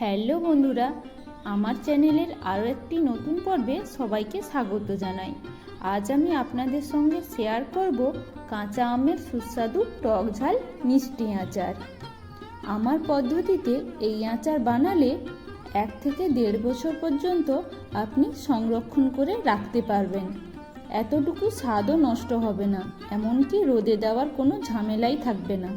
Hello বন্ধুরা, আমার চ্যানেলের আরও একটি নতুন পর্বে সবাইকে স্বাগত জানাই। আজ আমি আপনাদের সঙ্গে শেয়ার করব কাঁচা আমের সুস্বাদু টক ঝাল মিষ্টি আচার। আমার পদ্ধতিতে এই আচার বানালে এক থেকে দেড় বছর পর্যন্ত আপনি সংরক্ষণ করে রাখতে পারবেন। এতটুকু স্বাদও নষ্ট হবে না, এমনকি রোদে দেওয়ার কোনো ঝামেলাই থাকবে না।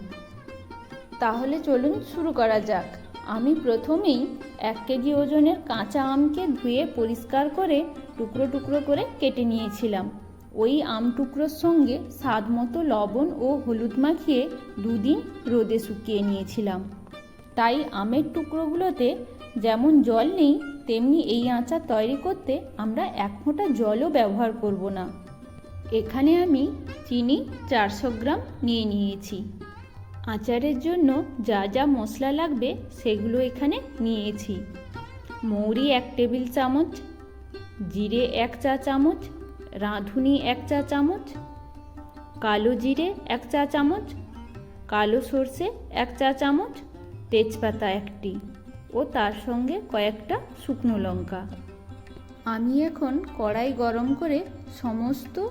তাহলে চলুন শুরু করা যাক। আমি প্রথমেই এক কেজি ওজনের কাঁচা আমকে ধুয়ে পরিষ্কার করে টুকরো টুকরো করে কেটে নিয়েছিলাম। ওই আম টুকরোর সঙ্গে স্বাদ মতো লবণ ও হলুদ মাখিয়ে দুদিন রোদে শুকিয়ে নিয়েছিলাম। তাই আমের টুকরোগুলোতে যেমন জল নেই, তেমনি এই আচার তৈরি করতে আমরা এক ফোঁটা জলও ব্যবহার করব না। এখানে আমি চিনি চারশো গ্রাম নিয়ে নিয়েছি। আচারের জন্য যা যা মশলা লাগবে সেগুলো এখানে নিয়েছি। মৌরি এক টেবিল চামচ, জিরে এক চা চামচ, রাঁধুনি এক চা চামচ, কালো জিরে এক চা চামচ, কালো সর্ষে এক চা চামচ, তেজপাতা একটি ও তার সঙ্গে কয়েকটা শুকনো লঙ্কা। আমি এখন কড়াই গরম করে সমস্ত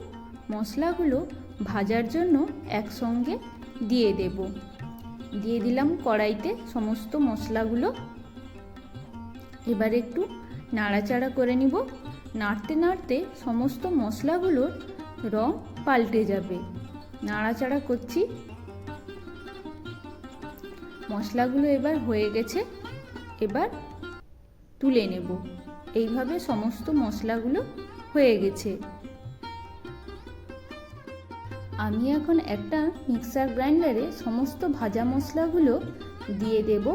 মশলাগুলো ভাজার জন্য একসঙ্গে দিয়ে দেব। দিয়ে দিলাম কড়াইতে সমস্ত মশলাগুলো। এবার একটু নাড়াচাড়া করে নিব। নাড়তে নাড়তে সমস্ত মশলাগুলোর রং পাল্টে যাবে। নাড়াচাড়া করছি। মশলাগুলো এবার হয়ে গেছে। এবার তুলে নেব। এইভাবে সমস্ত মশলাগুলো হয়ে গেছে। আমি এখন একটা মিক্সার গ্রাইন্ডারে সমস্ত ভাজা মশলাগুলো দিয়ে দেব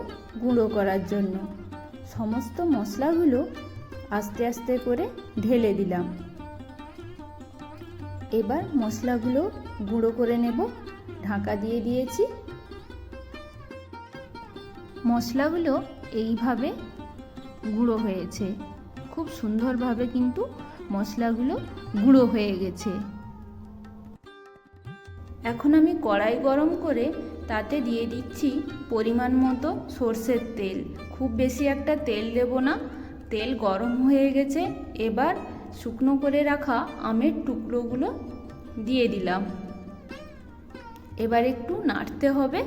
গুঁড়ো করার জন্য। সমস্ত মশলাগুলো আস্তে আস্তে করে ঢেলে দিলাম। এবার মশলাগুলো গুঁড়ো করে নেব। ঢাকা দিয়ে দিয়েছি। মশলাগুলো এইভাবে গুঁড়ো হয়েছে। খুব সুন্দরভাবে কিন্তু মশলাগুলো গুঁড়ো হয়ে গেছে। এখন আমি কড়াই গরম করে তাতে দিয়ে দিচ্ছি পরিমাণ মতো সর্ষের তেল। খুব বেশি একটা তেল দেব না। তেল গরম হয়ে গেছে। এবার শুকনো করে রাখা আমের টুকরোগুলো দিয়ে দিলাম। এবার একটু নাড়তে হবে।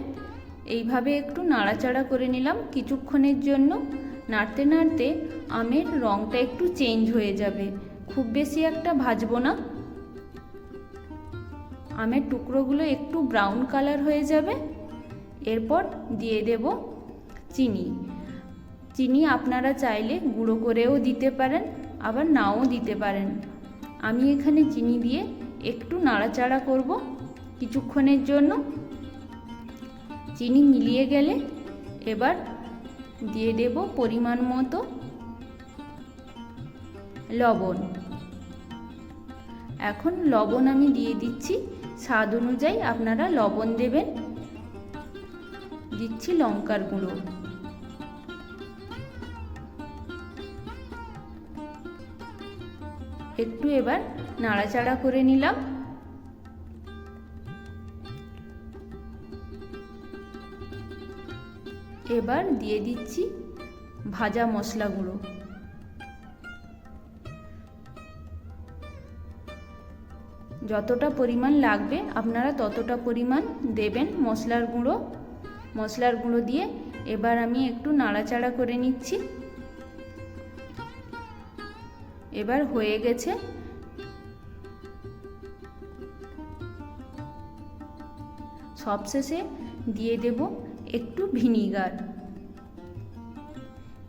এইভাবে একটু নাড়াচাড়া করে নিলাম কিছুক্ষণের জন্য। নাড়তে নাড়তে আমের রঙটা একটু চেঞ্জ হয়ে যাবে। খুব বেশি একটা ভাজবো না। আমের টুকরোগুলো একটু ব্রাউন কালার হয়ে যাবে। এরপর দিয়ে দেব চিনি। চিনি আপনারা চাইলে গুঁড়ো করেও দিতে পারেন, আবার নাও দিতে পারেন। আমি এখানে চিনি দিয়ে একটু নাড়াচাড়া করব কিছুক্ষণের জন্য। চিনি মিলিয়ে গেলে এবার দিয়ে দেব পরিমাণ মতো লবণ। এখন লবণ আমি দিয়ে দিচ্ছি। স্বাদ অনুযায়ী আপনারা লবণ দেবেন। দিচ্ছি লঙ্কার গুঁড়ো। একটু এবার নাড়াচাড়া করে নিলাম। এবার দিয়ে দিচ্ছি ভাজা মশলা গুঁড়ো। যতটা পরিমাণ লাগবে আপনারা ততটা পরিমাণ দেবেন মশলার গুঁড়ো। মশলার গুঁড়ো দিয়ে এবার আমি একটু নাড়াচাড়া করে নিচ্ছি। এবার হয়ে গেছে। সবশেষে দিয়ে দেব একটু ভিনিগার।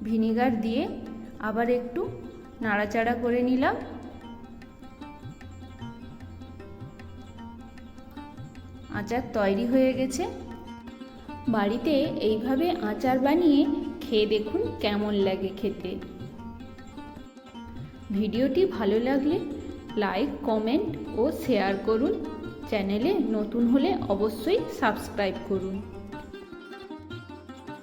ভিনিগার দিয়ে আবার একটু নাড়াচাড়া করে নিলাম। আচার তৈরি হয়ে গেছে। বাড়িতে এইভাবে আচার বানিয়ে খেয়ে দেখুন কেমন লাগে খেতে। ভিডিওটি ভালো লাগলে লাইক, কমেন্ট ও শেয়ার করুন। চ্যানেলে নতুন হলে অবশ্যই সাবস্ক্রাইব করুন।